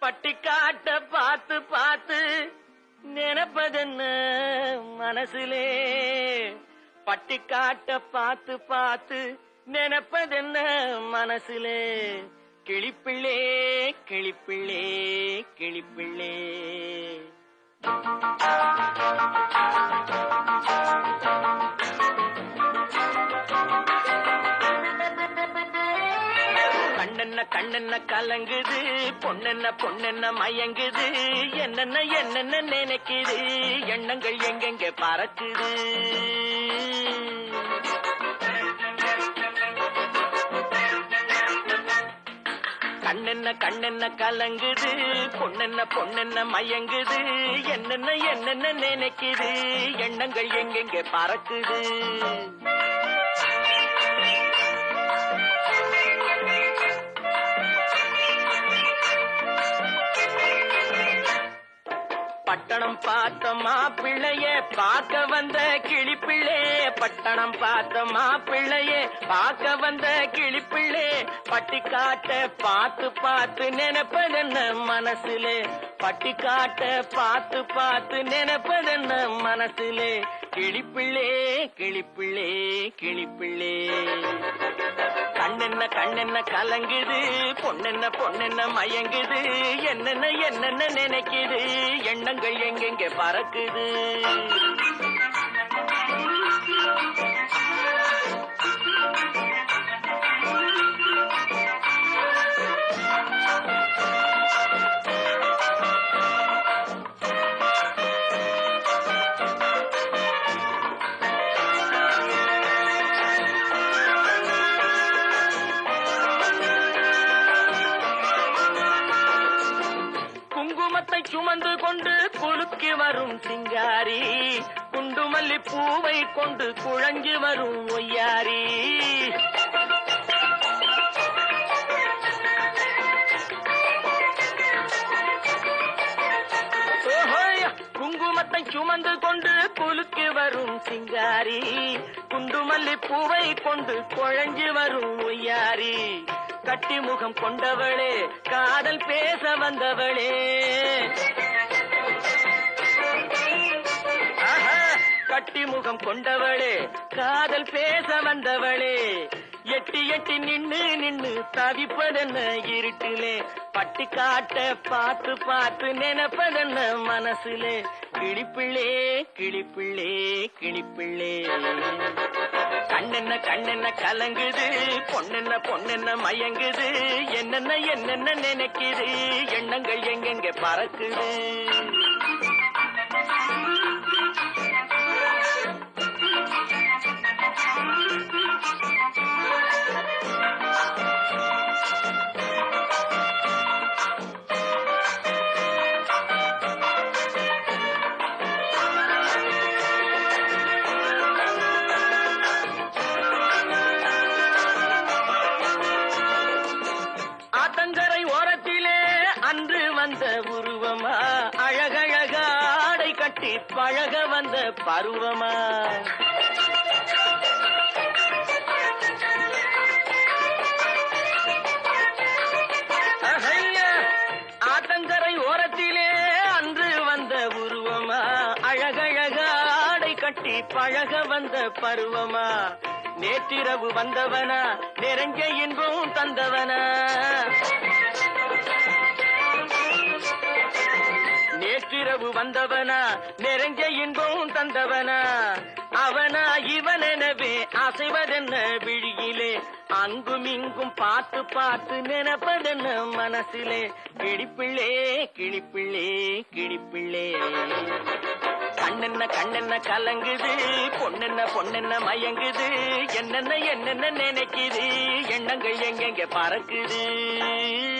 பார்த்து பார்த்து நினைப்பதென்ன மனசுலே? பட்டிக்காட்ட பார்த்து பார்த்து நினைப்பதென்ன மனசிலே? கிளிப்பிள்ளே கிளிப்பிள்ளே கிளிப்பிள்ளே. கண்ணென்ன கண்ணென்ன கலங்குது பொண்ணென்ன பொண்ணென்ன மயங்குது என்னென்ன என்னென்ன நினைக்குது எண்ணங்கள் எங்கெங்க பறக்குது? கண்ணென்ன கண்ணென்ன கலங்குது பொண்ணென்ன பொண்ணென்ன மயங்குது என்னென்ன என்னென்ன நினைக்குது எண்ணங்கள் எங்கெங்க பறக்குது? பட்டணம் பார்த்த மாப்பிள்ளைய பார்க்க வந்த கிளிப்பிள்ளே. பட்டணம் பார்த்த மாப்பிள்ளைய பார்க்க வந்த கிளிப்பிள்ளே. பட்டி காட்ட பார்த்து பார்த்து நினைப்பதென்ன மனசிலே? பட்டி காட்ட பார்த்து பார்த்து நினைப்பதென்ன மனசிலே? கிளிப்பிள்ளே கிளிப்பிள்ளே கிளிப்பிள்ளே. கண்ணென்ன கண்ணென்ன கலங்குது பொண்ணென்ன பொண்ணென்ன மயங்குது என்னென்ன என்னென்ன நினைக்குது எண்ணங்கள் எங்கெங்க பறக்குது? குங்குமத்தை சுமந்து கொண்டு குலுக்கி வரும் சிங்காரி குண்டு மல்லி பூவை கொண்டு குழஞ்சி வரும் ஒய்யாரி. குங்குமத்தை சுமந்து கொண்டு குலுக்கி வரும் சிங்காரி குண்டு மல்லி பூவை கொண்டு குழஞ்சி வரும் ஒய்யாரி. கட்டி முகம் கொண்டவளே காதல் பேச வந்தவளே. கட்டி முகம் கொண்டவளே காதல் பேச வந்தவளே. எட்டி எட்டி நின்னு நின்னு தவிப்பதென்ன இருட்டிலே. பட்டி காட்ட பார்த்து பார்த்து நினைப்பதென்ன மனசுலே. கிளிப்பிள்ளே கிளிப்பிள்ளே கிளிப்பிள்ளே. கண்ணென்ன கண்ணென்ன கலங்குது பொண்ணென்ன பொண்ணென்ன மயங்குது என்னென்ன என்னென்ன நினைக்குது எண்ணங்கள் எங்கெங்க பறக்குது? வந்த உருவமா? அழகழக ஆடை கட்டி பழக வந்த பருவமா? ஆத்தங்கரை ஓரத்திலே அன்று வந்த உருவமா? அழகழக ஆடை கட்டி பழக வந்த பருவமா? நேற்றிரவு வந்தவனா? நெருங்க இன்பம் தந்தவனா? நேற்றிரவு வந்தவனா நெருங்க இன்பம் தந்தவனா. அவனா இவனெனவே அசைவதென்ன விழியிலே. அங்கும் இங்கும் பார்த்து பார்த்து நினைப்பதென்ன மனசிலே. கிழிப்பிள்ளே கிழிப்பிள்ளே கிழிப்பிள்ளே கண்ணென்ன கண்ணென்ன கலங்குது பொண்ணென்ன பொண்ணென்ன மயங்குது. என்னென்ன என்னென்ன நினைக்குது எண்ணங்கள் எங்கெங்க பறக்குது.